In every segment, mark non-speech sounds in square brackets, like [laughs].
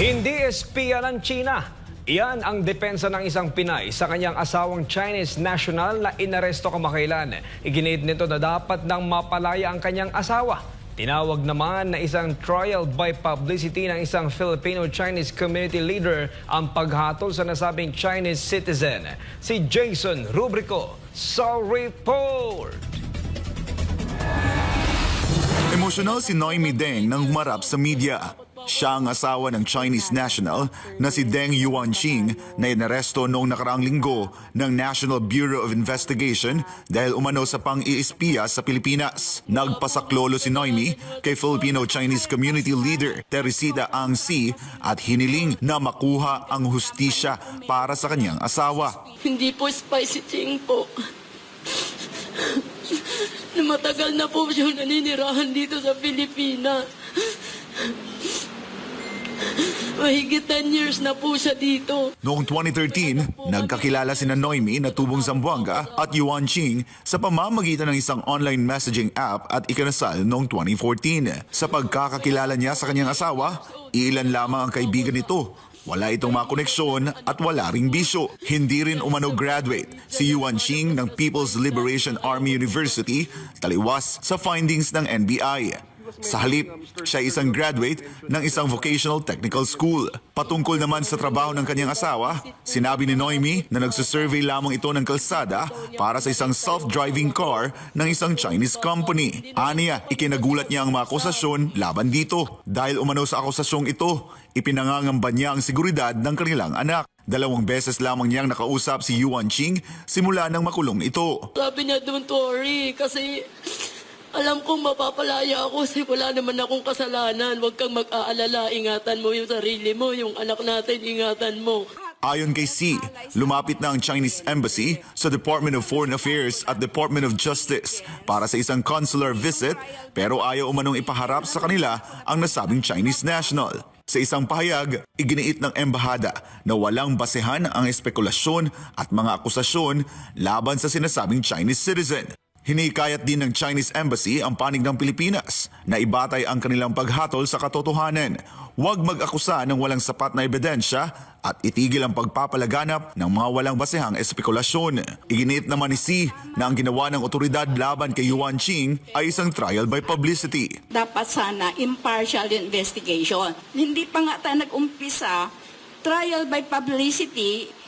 Hindi espiya ng China. Iyan ang depensa ng isang Pinay sa kanyang asawang Chinese national na inaresto kamakailan. Iginiit nito na dapat nang mapalaya ang kanyang asawa. Tinawag naman na isang trial by publicity ng isang Filipino-Chinese community leader ang paghatol sa nasabing Chinese citizen. Si Jason Rubrico sa report. Emosyonal si Noemi Deng nang humarap sa media. Siya ang asawa ng Chinese national na si Deng Yuanqing na inaresto noong nakaraang linggo ng National Bureau of Investigation dahil umano sa pang-iispiya sa Pilipinas. Nagpasaklolo si Noemi kay Filipino-Chinese community leader Teresita Ang Si at hiniling na makuha ang hustisya para sa kanyang asawa. Hindi po spicy ching po. na matagal na po siya naninirahan dito sa Pilipinas. [laughs] Mahigit 10 years na po siya dito. Noong 2013, nagkakilala sina Noemi na tubong Zamboanga at Yuan Ching sa pamamagitan ng isang online messaging app at ikinasal noong 2014. Sa pagkakakilala niya sa kanyang asawa, ilan lamang ang kaibigan nito. Wala itong mga koneksyon at wala ring bisyo. Hindi rin umano graduate si Yuan Ching ng People's Liberation Army University taliwas sa findings ng NBI. Sa halip, siya isang graduate ng isang vocational technical school. Patungkol naman sa trabaho ng kanyang asawa, sinabi ni Noemi na nagsusurvey lamang ito ng kalsada para sa isang self-driving car ng isang Chinese company. Aniya, ikinagulat niya ang mga akusasyon laban dito. Dahil umano sa akusasyong ito, ipinangangamba niya ang seguridad ng kanilang anak. Dalawang beses lamang niyang nakausap si Yuan Ching simula nang makulong ito. Sabi niya, don't worry, kasi alam kong mapapalaya ako kasi wala naman akong kasalanan. Huwag kang mag-aalala, ingatan mo yung sarili mo, yung anak natin, ingatan mo. Ayon kay C, lumapit na ang Chinese Embassy sa Department of Foreign Affairs at Department of Justice para sa isang consular visit pero ayaw umanong ipaharap sa kanila ang nasabing Chinese national. Sa isang pahayag, iginiit ng embahada na walang basehan ang espekulasyon at mga akusasyon laban sa sinasabing Chinese citizen. Hinikayat din ng Chinese Embassy ang panig ng Pilipinas na ibatay ang kanilang paghatol sa katotohanan. Huwag mag-akusa ng walang sapat na ebidensya at itigil ang pagpapalaganap ng mga walang basehang espekulasyon. Iginit naman ni Si na ang ginawa ng otoridad laban kay Yuan Ching ay isang trial by publicity. dapat sana impartial investigation. Hindi pa nga tayo nag-umpisa, trial by publicity,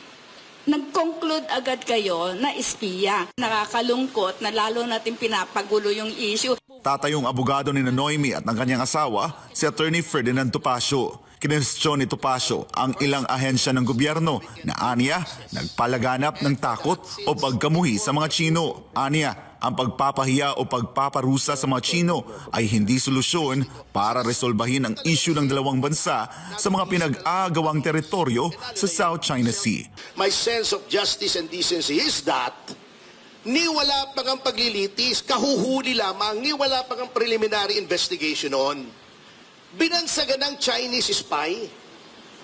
nag-conclude agad kayo na espiya. Nakakalungkot na lalo natin pinapagulo yung issue. Tatayong abogado ni Noemi at ng kanyang asawa, si Attorney Ferdinand Topacio. Kinestyon ni Topacio ang ilang ahensya ng gobyerno na aniya nagpalaganap ng takot o pagkamuhi sa mga Chino. Aniya, ang pagpapahiya o pagpaparusa sa mga Chino ay hindi solusyon para resolbahin ang issue ng dalawang bansa sa mga pinag-aagawang teritoryo sa South China Sea. my sense of justice and decency is that ni wala pang ang paglilitis, kahuhuli lamang, ni wala pang ang preliminary investigation on. Binansagan ng Chinese spy.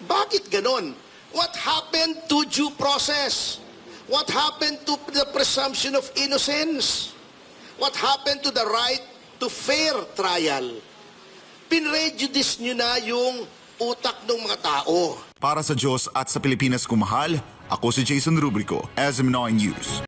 Bakit ganon? What happened to due process? What happened to the presumption of innocence? What happened to the right to fair trial? Pinrejudice nyo na yung utak ng mga tao. Para sa Diyos at sa Pilipinas kumahal, ako si Jason Rubrico, SM9 News.